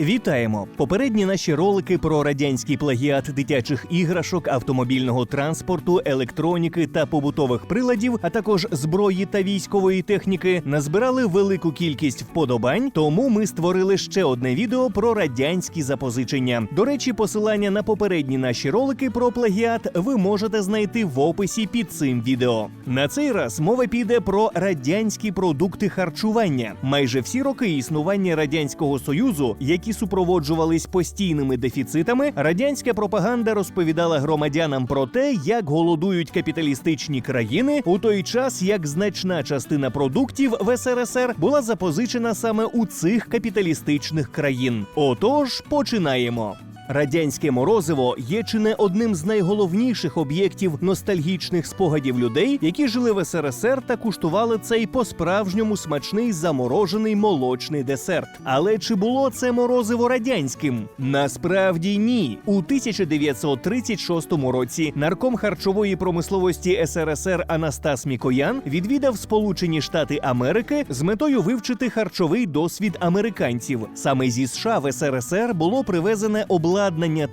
Вітаємо! Попередні наші ролики про радянський плагіат дитячих іграшок, автомобільного транспорту, електроніки та побутових приладів, а також зброї та військової техніки, назбирали велику кількість вподобань. Тому ми створили ще одне відео про радянські запозичення. До речі, посилання на попередні наші ролики про плагіат ви можете знайти в описі під цим відео. На цей раз мова піде про радянські продукти харчування. Майже всі роки існування радянського союзу, які супроводжувались постійними дефіцитами, радянська пропаганда розповідала громадянам про те, як голодують капіталістичні країни, у той час як значна частина продуктів в СРСР була запозичена саме у цих капіталістичних країн. Отож, починаємо. Радянське морозиво є чи не одним з найголовніших об'єктів ностальгічних спогадів людей, які жили в СРСР та куштували цей по-справжньому смачний заморожений молочний десерт. Але чи було це морозиво радянським? Насправді ні. У 1936 році нарком харчової промисловості СРСР Анастас Мікоян відвідав Сполучені Штати Америки з метою вивчити харчовий досвід американців. Саме зі США в СРСР було привезене обладнання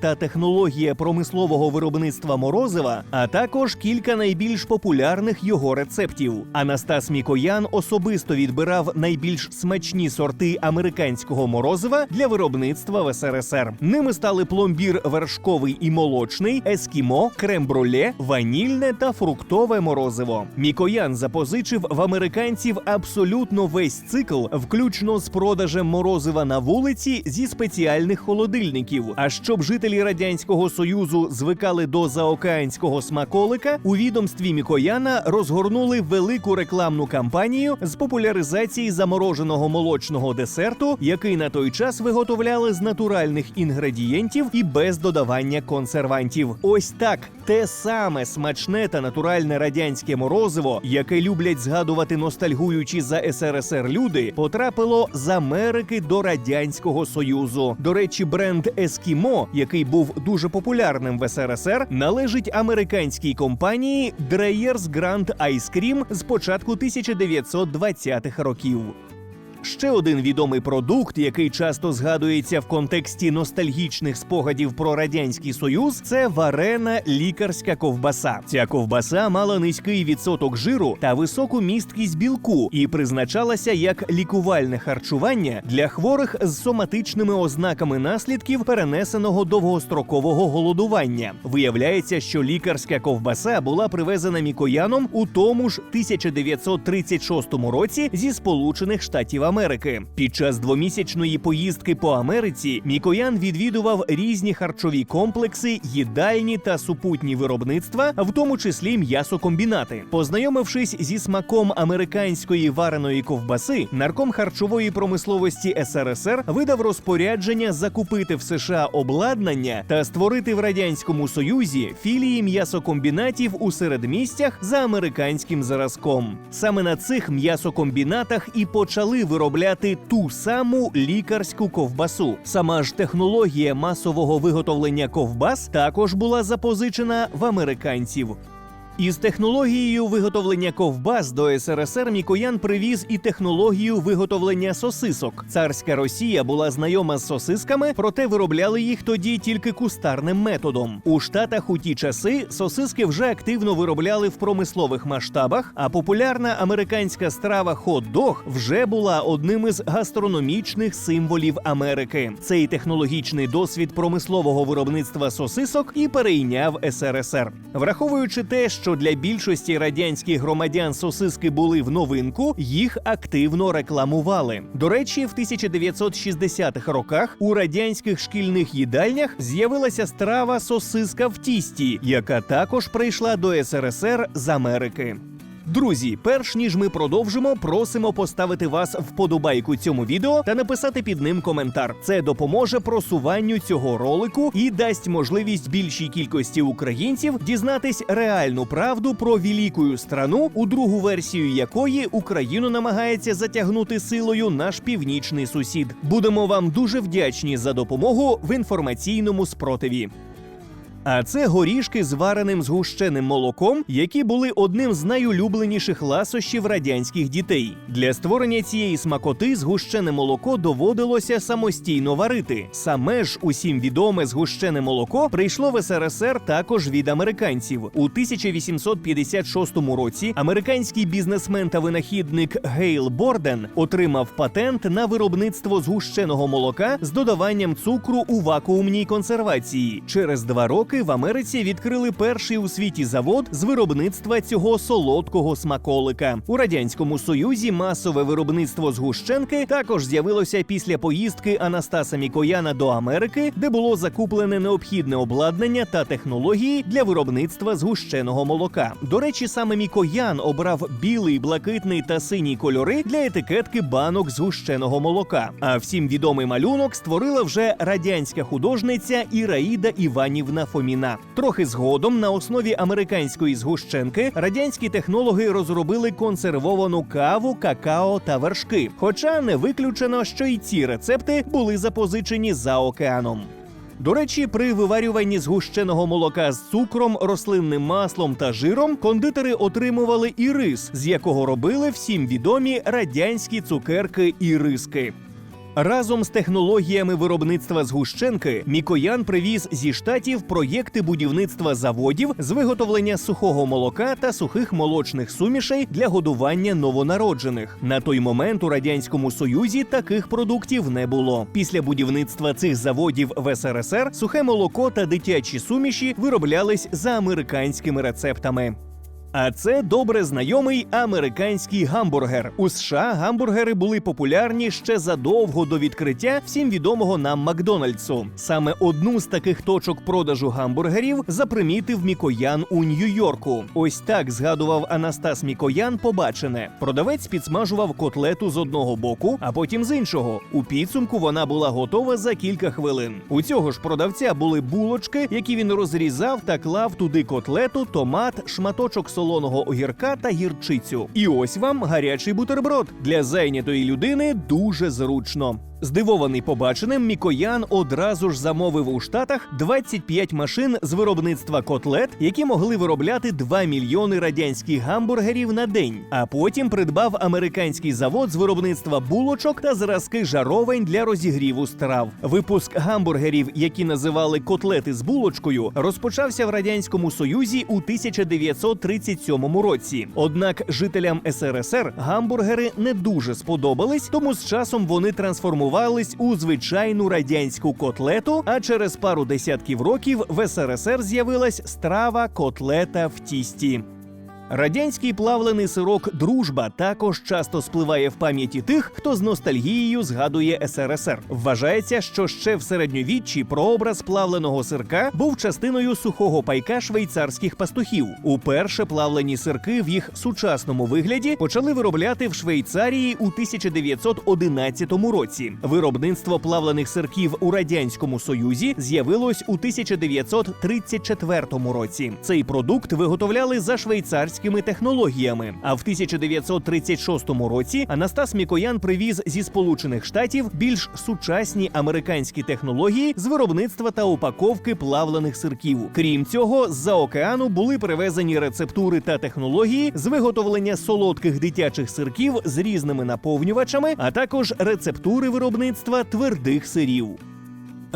та технологія промислового виробництва морозива, а також кілька найбільш популярних його рецептів. Анастас Мікоян особисто відбирав найбільш смачні сорти американського морозива для виробництва в СРСР. Ними стали пломбір вершковий і молочний, ескімо, крем-бруле, ванільне та фруктове морозиво. Мікоян запозичив в американців абсолютно весь цикл, включно з продажем морозива на вулиці зі спеціальних холодильників. А щоб жителі радянського союзу звикали до заокеанського смаколика, у відомстві Мікояна розгорнули велику рекламну кампанію з популяризації замороженого молочного десерту, який на той час виготовляли з натуральних інгредієнтів і без додавання консервантів. Ось так те саме смачне та натуральне радянське морозиво, яке люблять згадувати ностальгуючі за СРСР люди, потрапило з Америки до радянського союзу. До речі, бренд Ескімо, який був дуже популярним в СРСР, належить американській компанії Dreyer's Grand Ice Cream з початку 1920-х років. Ще один відомий продукт, який часто згадується в контексті ностальгічних спогадів про радянський союз, це варена лікарська ковбаса. Ця ковбаса мала низький відсоток жиру та високу місткість білку і призначалася як лікувальне харчування для хворих з соматичними ознаками наслідків перенесеного довгострокового голодування. Виявляється, що лікарська ковбаса була привезена мікояном у тому ж 1936 році зі Сполучених Штатів Америки. Під час двомісячної поїздки по Америці Мікоян відвідував різні харчові комплекси, їдальні та супутні виробництва, в тому числі м'ясокомбінати. Познайомившись зі смаком американської вареної ковбаси, нарком харчової промисловості СРСР видав розпорядження закупити в США обладнання та створити в радянському союзі філії м'ясокомбінатів у середмістях за американським зразком. Саме на цих м'ясокомбінатах і почали виробляти ту саму лікарську ковбасу. Сама ж технологія масового виготовлення ковбас також була запозичена в американців. Із технологією виготовлення ковбас до СРСР Мікоян привіз і технологію виготовлення сосисок. Царська Росія була знайома з сосисками, проте виробляли їх тоді тільки кустарним методом. У Штатах у ті часи сосиски вже активно виробляли в промислових масштабах, а популярна американська страва хот-дог вже була одним із гастрономічних символів Америки. Цей технологічний досвід промислового виробництва сосисок і перейняв СРСР, враховуючи те, що для більшості радянських громадян сосиски були в новинку, їх активно рекламували. До речі, в 1960-х роках у радянських шкільних їдальнях з'явилася страва сосиска в тісті, яка також прийшла до СРСР з Америки. Друзі, перш ніж ми продовжимо, просимо поставити вас вподобайку цьому відео та написати під ним коментар. Це допоможе просуванню цього ролику і дасть можливість більшій кількості українців дізнатись реальну правду про великую страну, у другу версію якої Україну намагається затягнути силою наш північний сусід. Будемо вам дуже вдячні за допомогу в інформаційному спротиві. А це горішки з вареним згущеним молоком, які були одним з найулюбленіших ласощів радянських дітей. Для створення цієї смакоти згущене молоко доводилося самостійно варити. Саме ж усім відоме згущене молоко прийшло в СРСР також від американців. У 1856 році американський бізнесмен та винахідник Гейл Борден отримав патент на виробництво згущеного молока з додаванням цукру у вакуумній консервації. Через два роки в Америці відкрили перший у світі завод з виробництва цього солодкого смаколика. У радянському союзі масове виробництво згущенки також з'явилося після поїздки Анастаса Мікояна до Америки, де було закуплене необхідне обладнання та технології для виробництва згущеного молока. До речі, саме Мікоян обрав білий, блакитний та синій кольори для етикетки банок згущеного молока. А всім відомий малюнок створила вже радянська художниця Іраїда Іванівна Фоміна. Трохи згодом на основі американської згущенки радянські технологи розробили консервовану каву, какао та вершки. Хоча не виключено, що й ці рецепти були запозичені за океаном. До речі, при виварюванні згущеного молока з цукром, рослинним маслом та жиром кондитери отримували і рис, з якого робили всім відомі радянські цукерки і риски. Разом з технологіями виробництва згущенки Мікоян привіз зі штатів проєкти будівництва заводів з виготовлення сухого молока та сухих молочних сумішей для годування новонароджених. На той момент у радянському союзі таких продуктів не було. Після будівництва цих заводів в СРСР сухе молоко та дитячі суміші вироблялись за американськими рецептами. А це добре знайомий американський гамбургер. У США гамбургери були популярні ще задовго до відкриття всім відомого нам Макдональдсу. Саме одну з таких точок продажу гамбургерів запримітив Мікоян у Нью-Йорку. Ось так згадував Анастас Мікоян побачене. Продавець підсмажував котлету з одного боку, а потім з іншого. У підсумку вона була готова за кілька хвилин. У цього ж продавця були булочки, які він розрізав та клав туди котлету, томат, шматочок солоного огірка та гірчицю. І ось вам гарячий бутерброд для зайнятої людини дуже зручно. Здивований побаченим, Мікоян одразу ж замовив у Штатах 25 машин з виробництва котлет, які могли виробляти 2 мільйони радянських гамбургерів на день. А потім придбав американський завод з виробництва булочок та зразки жаровень для розігріву страв. Випуск гамбургерів, які називали котлети з булочкою, розпочався в радянському союзі у 1937 році. Однак жителям СРСР гамбургери не дуже сподобались, тому з часом вони трансформувались у звичайну радянську котлету. А через пару десятків років в СРСР з'явилась страва котлета в тісті. Радянський плавлений сирок Дружба також часто спливає в пам'яті тих, хто з ностальгією згадує СРСР. Вважається, що ще в середньовіччі прообраз плавленого сирка був частиною сухого пайка швейцарських пастухів. Уперше плавлені сирки в їх сучасному вигляді почали виробляти в Швейцарії у 1911 році. Виробництво плавлених сирків у радянському союзі з'явилось у 1934 році. Цей продукт виготовляли за швейцарськими технологіями. А в 1936 році Анастас Мікоян привіз зі Сполучених Штатів більш сучасні американські технології з виробництва та упаковки плавлених сирків. Крім цього, з-за океану були привезені рецептури та технології з виготовлення солодких дитячих сирків з різними наповнювачами, а також рецептури виробництва твердих сирів.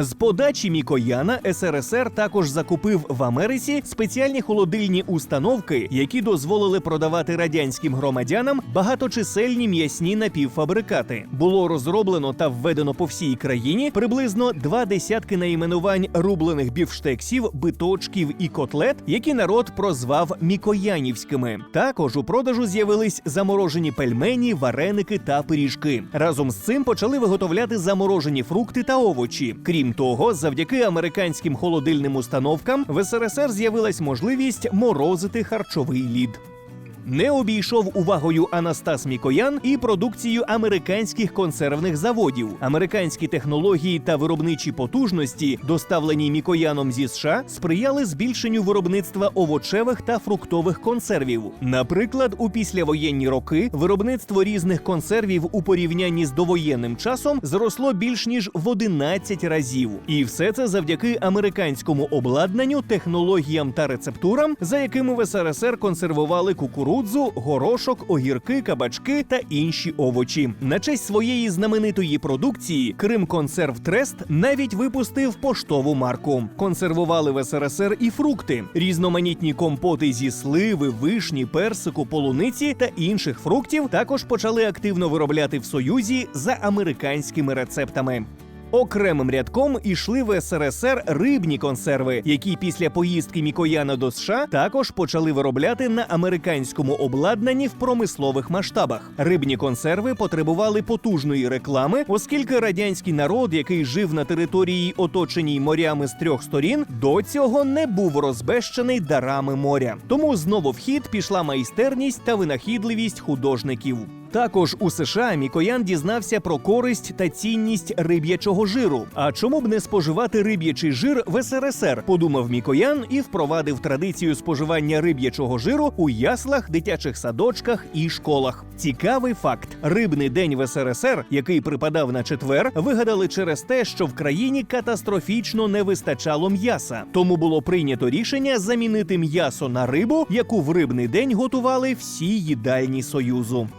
З подачі Мікояна СРСР також закупив в Америці спеціальні холодильні установки, які дозволили продавати радянським громадянам багаточисельні м'ясні напівфабрикати. Було розроблено та введено по всій країні приблизно два десятки найменувань рублених бівштексів, биточків і котлет, які народ прозвав мікоянівськими. Також у продажу з'явились заморожені пельмені, вареники та пиріжки. Разом з цим почали виготовляти заморожені фрукти та овочі. Крім того, завдяки американським холодильним установкам в СРСР з'явилась можливість морозити харчовий лід. Не обійшов увагою Анастас Мікоян і продукцію американських консервних заводів. Американські технології та виробничі потужності, доставлені Мікояном зі США, сприяли збільшенню виробництва овочевих та фруктових консервів. Наприклад, у післявоєнні роки виробництво різних консервів у порівнянні з довоєнним часом зросло більш ніж в 11 разів. І все це завдяки американському обладнанню, технологіям та рецептурам, за якими в СРСР консервували кукурудзу, горошок, огірки, кабачки та інші овочі. На честь своєї знаменитої продукції Крим Консерв Трест навіть випустив поштову марку. Консервували в СРСР і фрукти, різноманітні компоти зі сливи, вишні, персику, полуниці та інших фруктів також почали активно виробляти в Союзі за американськими рецептами. Окремим рядком ішли в СРСР рибні консерви, які після поїздки Мікояна до США також почали виробляти на американському обладнанні в промислових масштабах. Рибні консерви потребували потужної реклами, оскільки радянський народ, який жив на території, оточеній морями з трьох сторін, до цього не був розбещений дарами моря. Тому знову в хід пішла майстерність та винахідливість художників. Також у США Мікоян дізнався про користь та цінність риб'ячого жиру. А чому б не споживати риб'ячий жир в СРСР? Подумав Мікоян і впровадив традицію споживання риб'ячого жиру у яслах, дитячих садочках і школах. Цікавий факт: рибний день в СРСР, який припадав на четвер, вигадали через те, що в країні катастрофічно не вистачало м'яса. Тому було прийнято рішення замінити м'ясо на рибу, яку в рибний день готували всі їдальні союзу.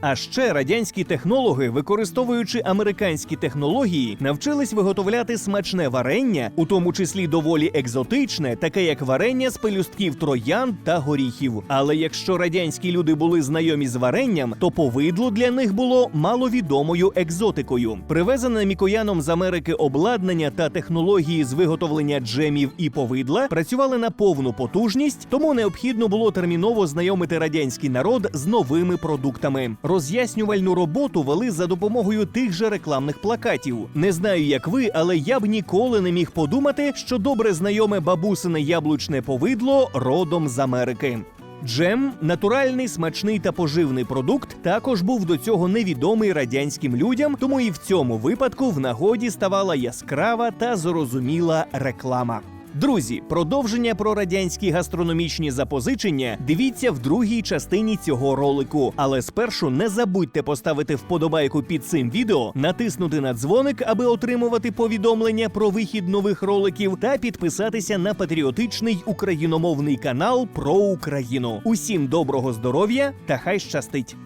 А ще радянські технологи, використовуючи американські технології, навчились виготовляти смачне варення, у тому числі доволі екзотичне, таке як варення з пелюстків троян та горіхів. Але якщо радянські люди були знайомі з варенням, то повидло для них було маловідомою екзотикою. Привезене мікояном з Америки обладнання та технології з виготовлення джемів і повидла працювали на повну потужність, тому необхідно було терміново знайомити радянський народ з новими продуктами. Роз'яснювальну роботу вели за допомогою тих же рекламних плакатів. Не знаю, як ви, але я б ніколи не міг подумати, що добре знайоме бабусине яблучне повидло родом з Америки. Джем натуральний, смачний та поживний продукт, також був до цього невідомий радянським людям, тому і в цьому випадку в нагоді ставала яскрава та зрозуміла реклама. Друзі, продовження про радянські гастрономічні запозичення дивіться в другій частині цього ролику. Але спершу не забудьте поставити вподобайку під цим відео, натиснути на дзвоник, аби отримувати повідомлення про вихід нових роликів, та підписатися на патріотичний україномовний канал про Україну. Усім доброго здоров'я та хай щастить!